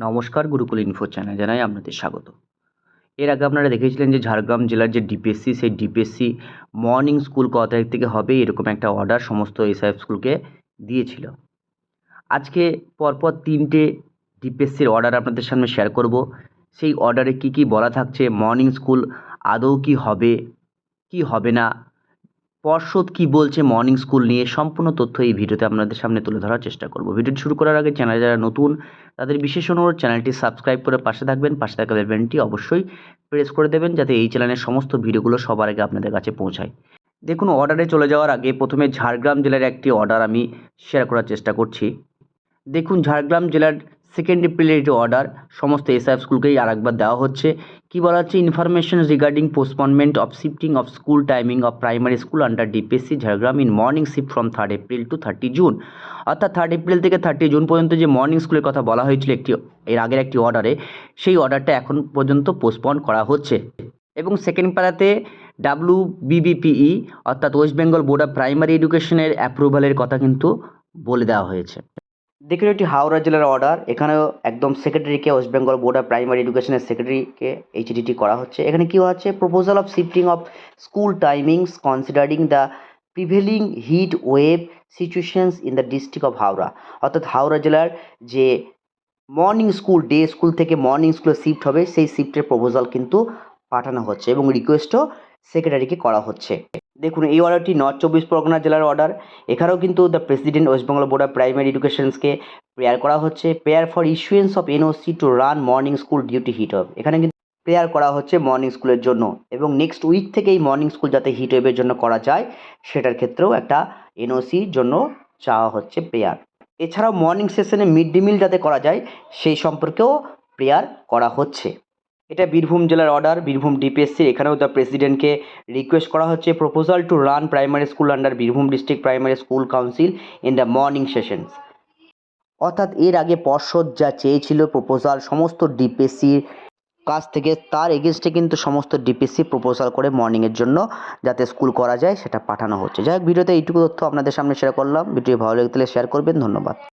নমস্কার Gurukul info channel জানাই আপনাদের স্বাগত। এর আগে আপনারা দেখেছিলেন যে ঝাড়গ্রাম জেলার যে ডিপিএসসি সেই ডিপিএসসি মর্নিং স্কুল ক তারিখ থেকে হবে, এরকম একটা অর্ডার সমস্ত এসআইএফ স্কুলকে দিয়েছিল। আজকে পরপর তিনটে ডিপিএসসির অর্ডার আপনাদের সামনে শেয়ার করব। সেই অর্ডারে কি কি বলা থাকছে মর্নিং স্কুল আদৌ কি হবে কি হবে না পর্ষদ কি বলছে মর্নিং স্কুল নিয়ে সম্পূর্ণ তথ্য এই ভিডিওতে আপনাদের সামনে তুলে ধরার চেষ্টা করব। ভিডিওটি শুরু করার আগে চ্যানেলে যারা নতুন, তাদের বিশেষ অনুরোধ চ্যানেলটি সাবস্ক্রাইব করে পাশে থাকবেন, পাশে থাকা বেলবেনটি অবশ্যই প্রেস করে দেবেন যাতে এই চ্যানেলের সমস্ত ভিডিওগুলো সবার আগে আপনাদের কাছে পৌঁছায়। দেখুন অর্ডারে চলে যাওয়ার আগে প্রথমে ঝাড়গ্রাম জেলার একটি অর্ডার আমি শেয়ার করার চেষ্টা করছি। দেখুন, ঝাড়গ্রাম জেলার সেকেন্ড এপ্রিলের একটি অর্ডার সমস্ত এসআইএফ স্কুলকেই আরেকবার দেওয়া হচ্ছে। কি বলা হচ্ছে? Information regarding postponement of shifting of school timing of primary school under DPSC Jhargram in morning shift from third April to thirty June অর্থাৎ থার্ড এপ্রিল থেকে থার্টি জুন পর্যন্ত যে মর্নিং স্কুলের কথা বলা হয়েছিল একটি, এর আগের একটি অর্ডারে সেই অর্ডারটা এখন পর্যন্ত পোস্টপন করা হচ্ছে। এবং সেকেন্ড পাড়াতে ডাব্লু বিবিপিই অর্থাৎ West Bengal board of primary এডুকেশনের অ্যাপ্রুভালের কথা কিন্তু বলে দেওয়া হয়েছে। দেখুন এটি হাওড়া জেলার অর্ডার এখানেও একদম সেক্রেটারিকে West Bengal board of primary এডুকেশনের সেক্রেটারিকে এইচডিটি করা হচ্ছে। এখানে কী হচ্ছে? Proposal of shifting of school timings considering the prevailing heat wave situations in the district of Howrah অর্থাৎ হাওড়া জেলার যে মর্নিং স্কুল ডে স্কুল থেকে মর্নিং স্কুলে শিফট হবে, সেই শিফটের প্রপোজাল কিন্তু পাঠানো হচ্ছে এবং রিকোয়েস্টও সেক্রেটারিকে করা হচ্ছে। দেখুন, এই অর্ডারটি নর্থ চব্বিশ পরগনা জেলার অর্ডার এখানেও কিন্তু the president West Bengal board of primary এডুকেশনসকে prayer করা হচ্ছে। Prayer for issuance of NOC to run morning school duty heat of এখানে কিন্তু প্রেয়ার করা হচ্ছে মর্নিং স্কুলের জন্য। এবং নেক্সট উইক থেকে এই মর্নিং স্কুল যাতে হিট ওয়েভের জন্য করা যায়, সেটার ক্ষেত্রেও একটা এনওসির জন্য চাওয়া হচ্ছে প্রেয়ার এছাড়াও মর্নিং সেশনে মিড ডে মিল যাতে করা যায়, সেই সম্পর্কেও প্রেয়ার করা হচ্ছে। এটা বীরভূম জেলার অর্ডার বীরভূম ডিপিএসসি এখানেও দ্য প্রেসিডেন্টকে রিকোয়েস্ট করা হচ্ছে proposal to run primary school under Birbhum district primary school council in the morning sessions অর্থাৎ এর আগে পর্ষদ যা চেয়েছিল প্রপোজাল সমস্ত ডিপিএসসির কাছ থেকে, তার এগেনস্টে কিন্তু সমস্ত ডিপিএসসি প্রপোজাল করে মর্নিংয়ের জন্য যাতে স্কুল করা যায়, সেটা পাঠানো হচ্ছে। যাই হোক, ভিডিওতে এইটুকু তথ্য আপনাদের সামনে শেয়ার করলাম। ভিডিও ভালো লেগে তাহলে শেয়ার করবেন। ধন্যবাদ।